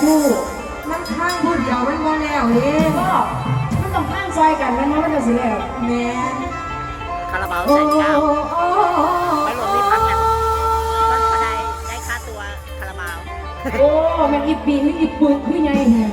คู่มันข้างพูดเดียมันว่าแล้วเด้ก็มันต้องข้างใจกันม่นบ่มันจะเสียแล้วแม่คาราบาบ้ใส่เก้าโอ้ไปหลวงที่พักนะก็ได้ได้ค่าตัวคาราบาวโอ้แม่งอีปีนี่อีปุ๋ยพี่ใหญ่แฮะ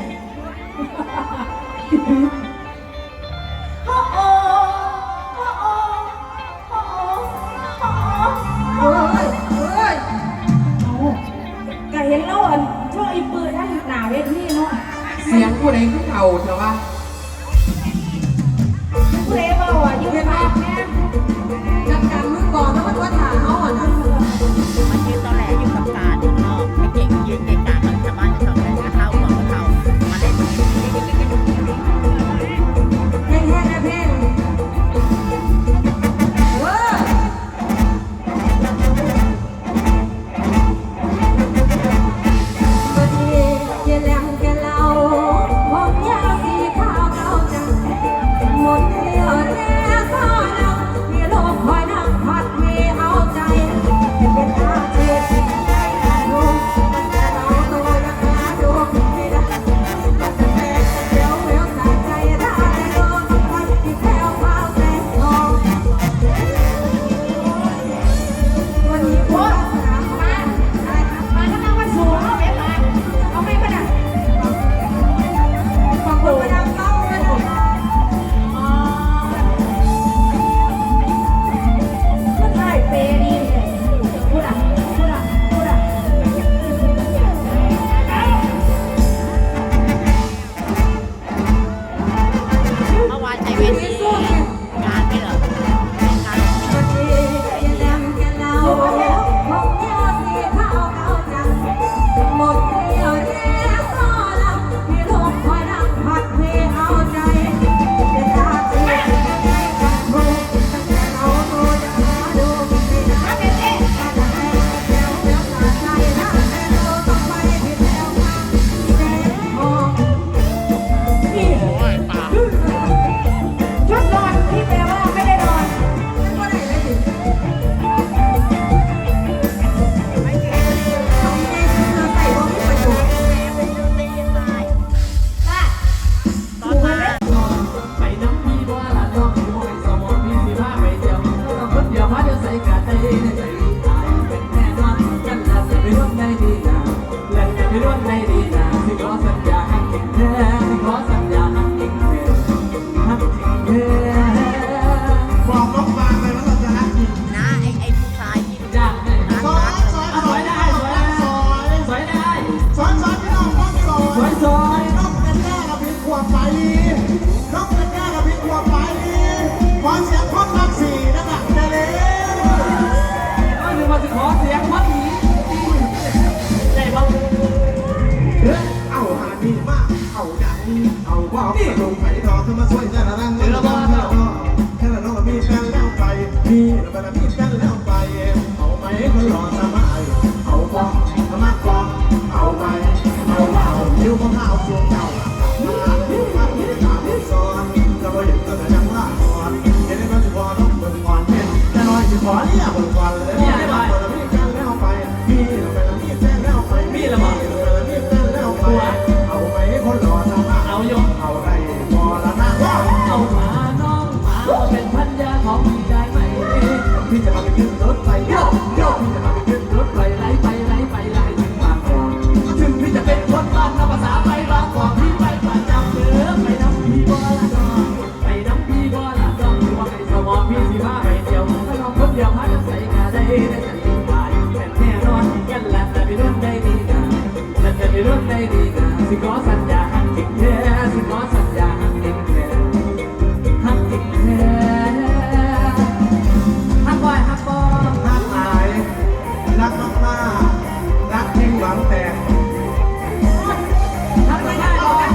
นี่ลุงไผ่ทเขามาช่วยแค่ละนั่งแค่ละนั่งแค่ะนั่มีแป้งแล้วไปพี่ละมันมีแป้งแล้วไปเอาไหคนหลอส ที่จะมาไปขึ้นรถไฟไหลไปไหลไปไหลถึงบางกอกถึงที่จะเป็นคนบ้านนภาษาไปบางกอกที่ไปประจำเด้อไปน้ำพีบ่ละดองไปน้ำพีบ่ละดองไปสมอพี่สิมาไปเดียวถ้องคนเดียวหาจะใส่กาไดได้จะติดตายแต่แน่นอนกันแหละแต่ไปเดได้ดีกันแต่ไปเดได้ดีกันสิขอสัญ มารักทิ้งหวังแต่ทำไม่ได้หรอก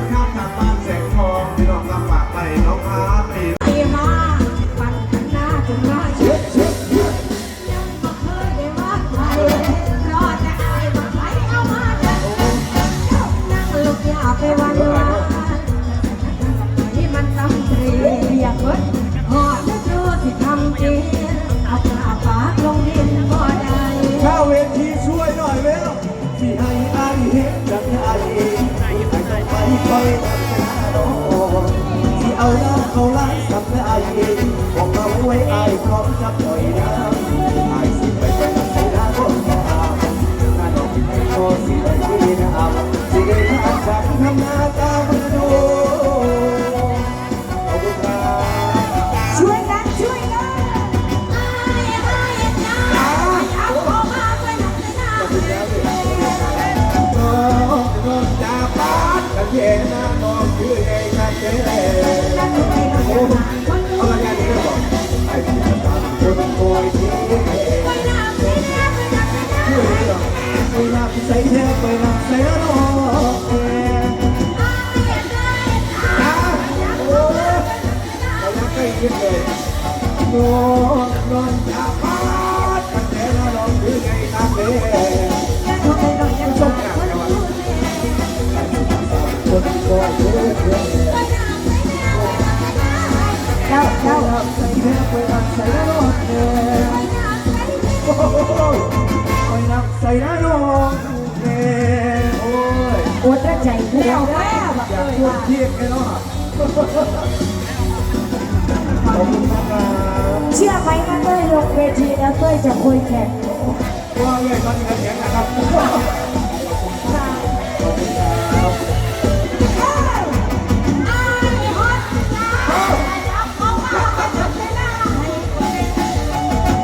นข้ามจากบ้านแสงทองที่น้องรับฝากไปน้องอาร์ตอีไปมากปั่นหน้าจนว่าเช็ดเช็ดยังบ่เคยได้ว่าใครรอแต่อายมาใครเอามาจัดนั่งลูกยาไปวันวันที่มันทำเตรียกเบิดหอดแล้วดูสิทำจริงเอาปลาปากลงดินบ่ได้ข้าเวทีช่วยหน่อยเร็วที่ให้อายเห็นจากอาย ที่คองไปไปไปที่เอาน้ำเขาล้างสับและอายเองบอกมาไว้อายพร้อมจะปล่อยน้ำอายสิไปไปทำให้น้ำก็ตามถ้าน้องไปก็สิได้ดีนะอับสิได้ทาจากทำหน้าตา ใส่แท้ไปนักใส่แล้วน้องเอ๋โอ้โหไปนักใส่แล้วน้องเอ๋โอ้ยปวดใจเดียวแม่บักอยากเลยชวว่านเทียงกันเนาะขอบคุณมากครับ เชื่อไหมว่าเต้ยลงเวทีแล้วเต้ยจะคุยแข่งว่าเรื่องตอนนี้แข็งนะครับขอบคุณครับ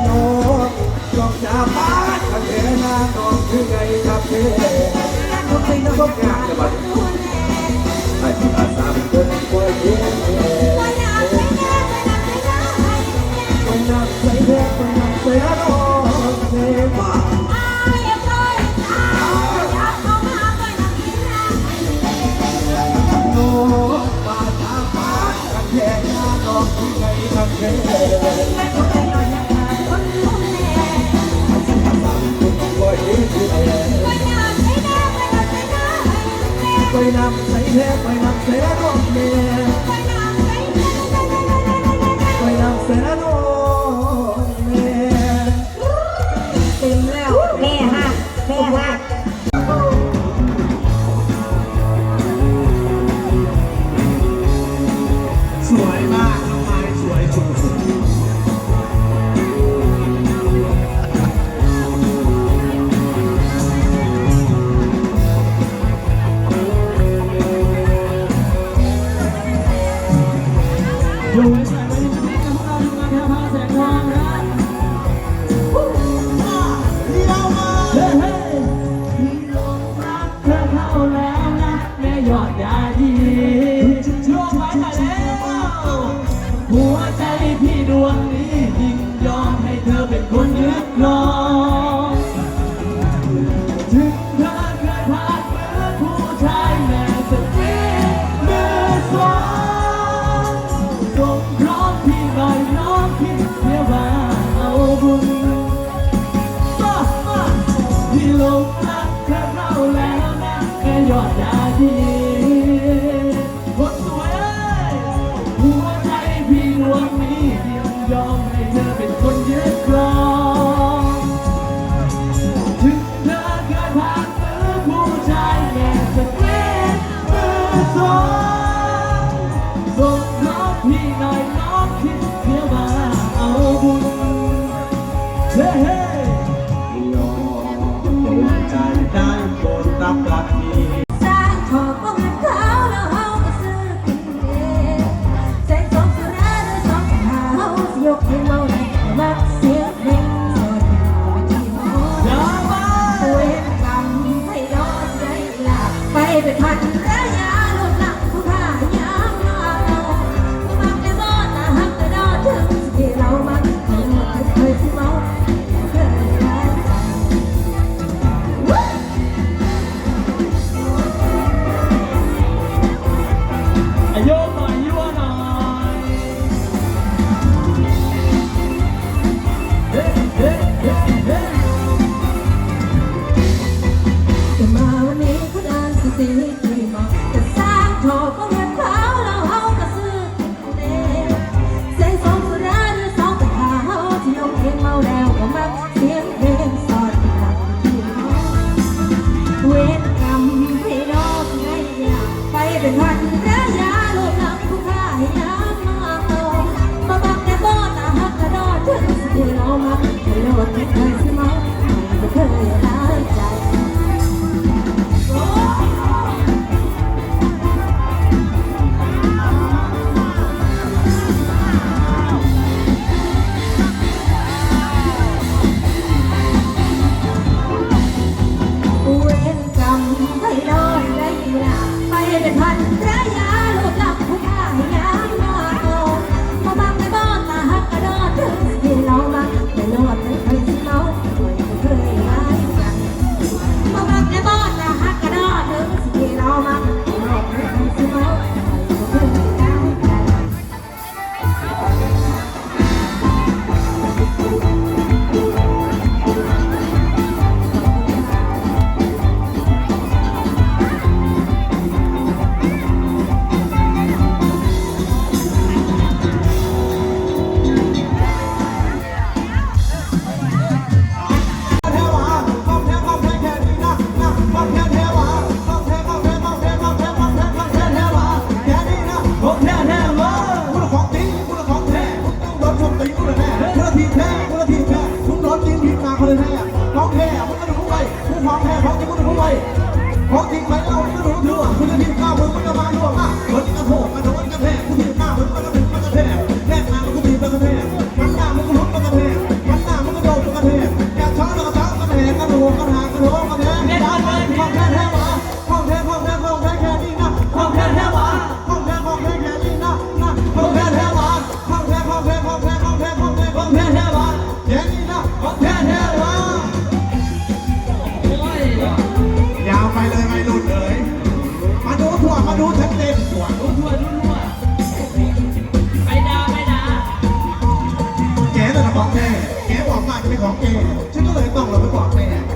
น้องลองจะพาดกันเถอะนะน้องคือไงครับเธอต้องงานจะบัด ไงกันแค่บ่อยที่ไหนไปนำใส่แท้ไปนำใส่แล้วน้อบเมีย นี้ยอมให้ ช้อนกระช้อนกระแหงกระดกกระหางกระโหลกกระแหงเนี่ยทำไมของแท้แท้หวาของแท้ของแท้ของแท้แค่นี้นะของแท้แท้หวาของแท้ของแท้แค่นี้นะนะของแท้แท้หวาของแท้ของแท้ของแท้ของแท้แท้งแท้แท้หวาแค่นี้นะของแท้แท้หวาโอ้ยยาวไปเลยไม่หลุดเลยมาดูถั่วมาดูทั้งเต็มถั่วดูถั่วดูถั่วไปด่าไปด่าแกแต่ละของแท้แกบอกว่เป็นของแก ไม่ต้อง